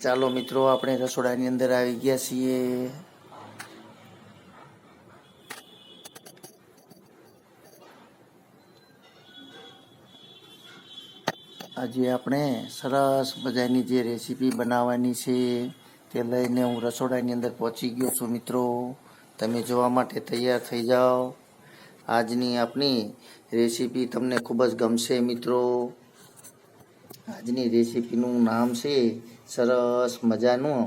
ચાલો મિત્રો, આપણે રસોડાની અંદર આવી ગયા છીએ. આજે આપણે સરસ મજાની જે રેસીપી બનાવવાની છે, તે લઈને હું રસોડાની અંદર પહોંચી ગયો છું મિત્રો. તમે જોવા માટે તૈયાર થઈ જાઓ. આજની આપણી રેસીપી તમને ખૂબ જ ગમશે મિત્રો. આજની રેસીપીનું નામ છે સરસ મજાનું.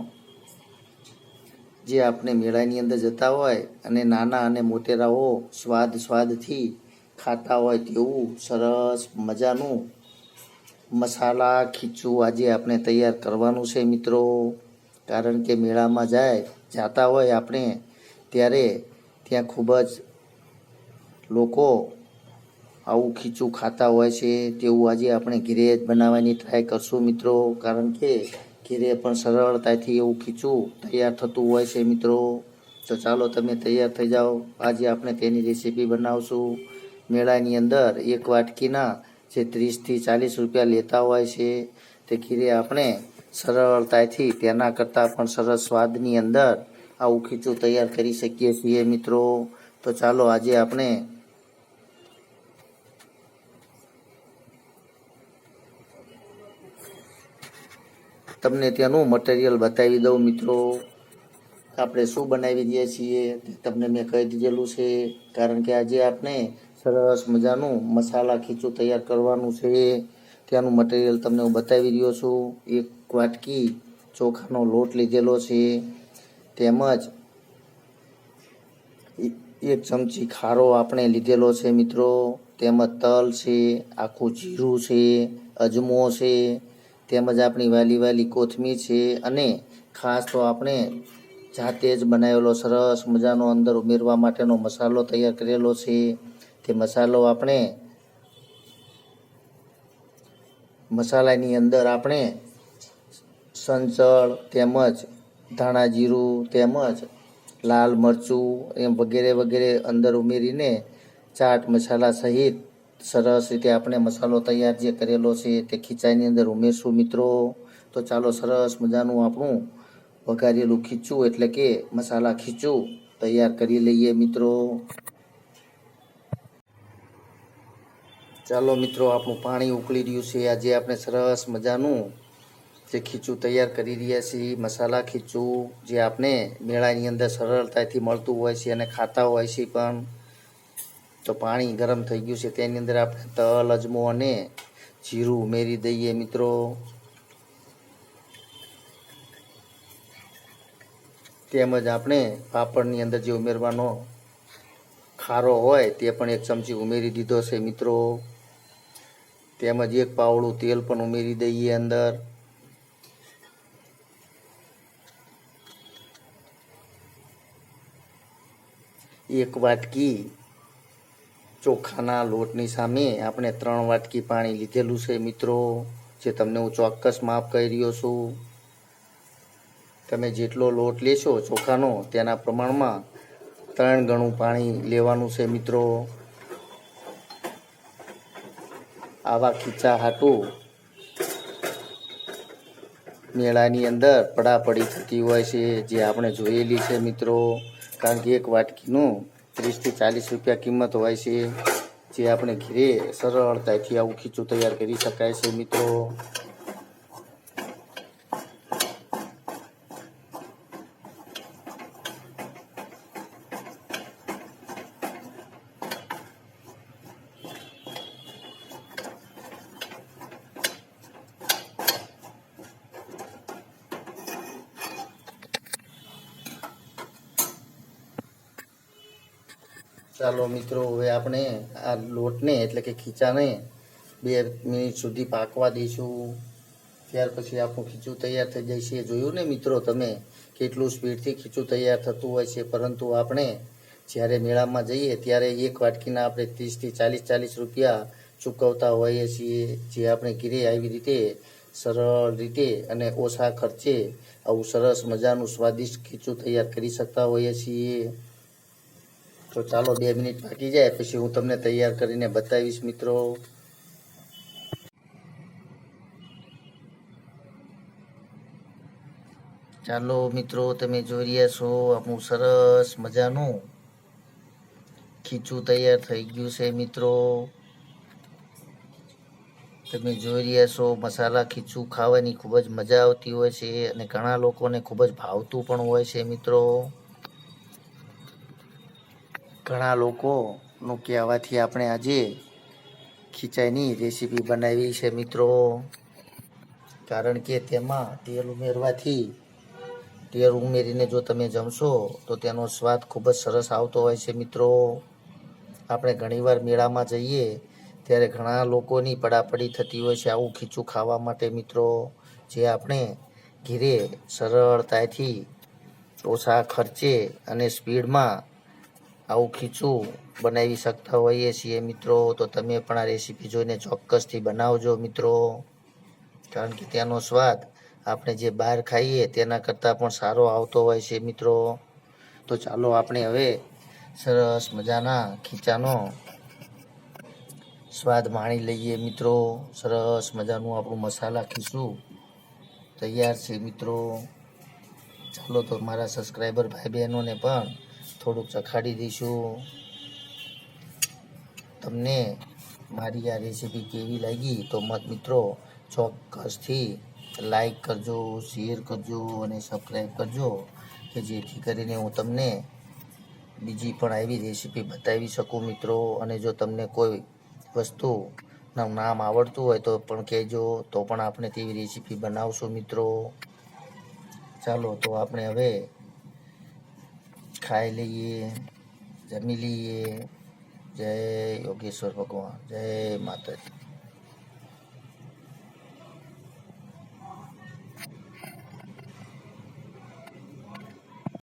જે આપણે મેળાની અંદર જતા હોય અને નાના અને મોટેરાઓ સ્વાદ સ્વાદથી ખાતા હોય તેવું સરસ મજાનું મસાલા ખીચું આજે આપણે તૈયાર કરવાનું છે મિત્રો. કારણ કે મેળામાં જાય, જાતા હોય આપણે, ત્યારે ત્યાં ખૂબ જ લોકો આવું ખીચું ખાતા હોય છે. તેવું આજે આપણે ઘીરે જ બનાવવાની ટ્રાય કરશું મિત્રો. કારણ કે ઘીરે પણ સરળતાથી એવું ખીચું તૈયાર થતું હોય છે, મિત્રો. તો ચાલો તમે તૈયાર થઈ જાઓ. આજે આપણે તેની રેસીપી બનાવશું. મેળાની અંદર એક વાટકીના જે ત્રીસથી ચાલીસ રૂપિયા લેતા હોય છે, તે ખીરે આપણે સરળતાથી તેના કરતાં પણ સરસ સ્વાદની અંદર આવું ખીચું તૈયાર કરી શકીએ છીએ, મિત્રો. તો ચાલો આજે આપણે તમને ત્યાંનું મટીરિયલ બતાવી દઉં મિત્રો. આપણે શું બનાવી રહ્યા છીએ તમને મેં કહી દીધેલું છે. કારણ કે આજે આપણે સરસ મજાનું મસાલા ખીચું તૈયાર કરવાનું છે. ત્યાંનું મટીરિયલ તમને હું બતાવી રહ્યો છું. એક વાટકી ચોખાનો લોટ લીધેલો છે. તેમજ એક ચમચી ખારો આપણે લીધેલો છે મિત્રો. તેમજ તલ છે, આખું જીરું છે, અજમો છે તેમજ આપણી વાલી વાલી કોથમીર છે અને ખાસ તો આપણે જાતે જ બનાવેલો સરસ મજાનો અંદર ઉમેરવા માટેનો મસાલો તૈયાર કરેલો છે. તે મસાલો આપણે મસાલાની અંદર આપણે સંચળ તેમજ ધાણા જીરું તેમજ લાલ મરચું એમ વગેરે વગેરે અંદર ઉમેરીને ચાટ મસાલા સહિત સરસ રીતે આપણે મસાલો તૈયાર જે કરેલો છે તે ખીચાઈની અંદર ઉમેરશું મિત્રો. તો ચાલો સરસ મજાનું આપણું વઘારેલું ખીચું એટલે કે મસાલા ખીચું તૈયાર કરી લઈએ મિત્રો. ચાલો મિત્રો, આપણું પાણી ઉકળી રહ્યું છે. આજે આપણે સરસ મજાનું જે ખીચું તૈયાર કરી રહ્યા છીએ, મસાલા ખીચું, જે આપણે મેળાની અંદર સરળતાથી મળતું હોય છે અને ખાતા હોય છે પણ. તો પાણી ગરમ થઈ ગયું છે, તેની અંદર આપણે તલ, અજમો અને જીરું ઉમેરી દઈએ મિત્રો. તેમજ આપણે પાપડની અંદર જે ઉમેરવાનો ખારો હોય તે પણ એક ચમચી ઉમેરી દીધો છે મિત્રો. તેમજ એક પાવડું તેલ પણ ઉમેરી દઈએ અંદર. એક વાટકી ચોખાના લોટની સામે આપણે ત્રણ વાટકી પાણી લીધેલું છે, મિત્રો, જે તમને હું ચોક્કસ માપ કહી રહ્યો છું. તમે જેટલો લોટ લેશો ચોખાનો, તેના પ્રમાણમાં ત્રણ ગણું પાણી લેવાનું છે, મિત્રો. આવા ખીચા હાટું મેળાની અંદર પડાપડી થતી હોય છે, જે આપણે જોયેલી છે, મિત્રો. કારણ કે એક વાટકીનું ત્રીસથી ચાલીસ રૂપિયા કિંમત હોય છે. જે આપણે ઘરે સરળતાથી આવું ખીચું તૈયાર કરી શકાય છે મિત્રો. ચાલો મિત્રો, હવે આપણે આ લોટને એટલે કે ખીચાને બે મિનિટ સુધી પાકવા દઈશું. ત્યાર પછી આપણું ખીચું તૈયાર થઈ જાય છે. જોયું ને મિત્રો તમે કેટલું સ્પીડથી ખીચું તૈયાર થતું હોય છે. પરંતુ આપણે જ્યારે મેળામાં જઈએ ત્યારે એક વાટકીના આપણે ત્રીસથી ચાલીસ ચાલીસ રૂપિયા ચૂકવતા હોઈએ છીએ. જે આપણે ઘીરે આવી રીતે સરળ રીતે અને ઓછા ખર્ચે આવું સરસ મજાનું સ્વાદિષ્ટ ખીચું તૈયાર કરી શકતા હોઈએ છીએ. તો ચાલો બે મિનિટ બાકી જાય, પછી હું તમને તૈયાર કરીને બતાવીશ મિત્રો. ચાલો મિત્રો, તમે જોઈ રહ્યા છો, આપણું સરસ મજાનું ખીચું તૈયાર થઈ ગયું છે મિત્રો. તમે જોઈ રહ્યા છો, મસાલા ખીચું ખાવાની ખૂબ જ મજા આવતી હોય છે અને ઘણા લોકોને ખૂબ જ ભાવતું પણ હોય છે મિત્રો. ઘણા લોકોનું કહેવાથી આપણે આજે ખીચાઈની રેસીપી બનાવી છે મિત્રો. કારણ કે તેમાં તેલ ઉમેરવાથી, તેલ ઉમેરીને જો તમે જમશો, તો તેનો સ્વાદ ખૂબ જ સરસ આવતો હોય છે મિત્રો. આપણે ઘણીવાર મેળામાં જઈએ, ત્યારે ઘણા લોકોની પડાપડી થતી હોય છે આવું ખીચું ખાવા માટે મિત્રો. જે આપણે ઘીરે સરળતાથી ઓછા ખર્ચે અને સ્પીડમાં આવું ખીચું બનાવી શકતા હોઈએ છીએ મિત્રો. તો તમે પણ આ રેસીપી જોઈને ચોક્કસથી બનાવજો મિત્રો. કારણ કે તેનો સ્વાદ આપણે જે બહાર ખાઈએ તેના કરતાં પણ સારો આવતો હોય છે મિત્રો. તો ચાલો આપણે હવે સરસ મજાના ખીચાનો સ્વાદ માણી લઈએ મિત્રો. સરસ મજાનું આપણું મસાલા ખીચું તૈયાર છે મિત્રો. ચાલો તો મારા સબસ્ક્રાઈબર ભાઈ બહેનોને પણ થોડુંક ચખાડી દઈશું. તમને મારી આ રેસીપી કેવી લાગી તો મત મિત્રો ચોક્કસથી લાઈક કરજો, શેર કરજો અને સબસ્ક્રાઈબ કરજો, કે જેથી કરીને હું તમને બીજી પણ આવી રેસીપી બતાવી શકું મિત્રો. અને જો તમને કોઈ વસ્તુ નામ આવડતું હોય તો પણ કહેજો, તો પણ આપણે તેવી રેસીપી બનાવશું મિત્રો. ચાલો, તો આપણે હવે ખાઈ લઈએ જમી લઈએ. જય યોગેશ્વર ભગવાન જય માતાજી.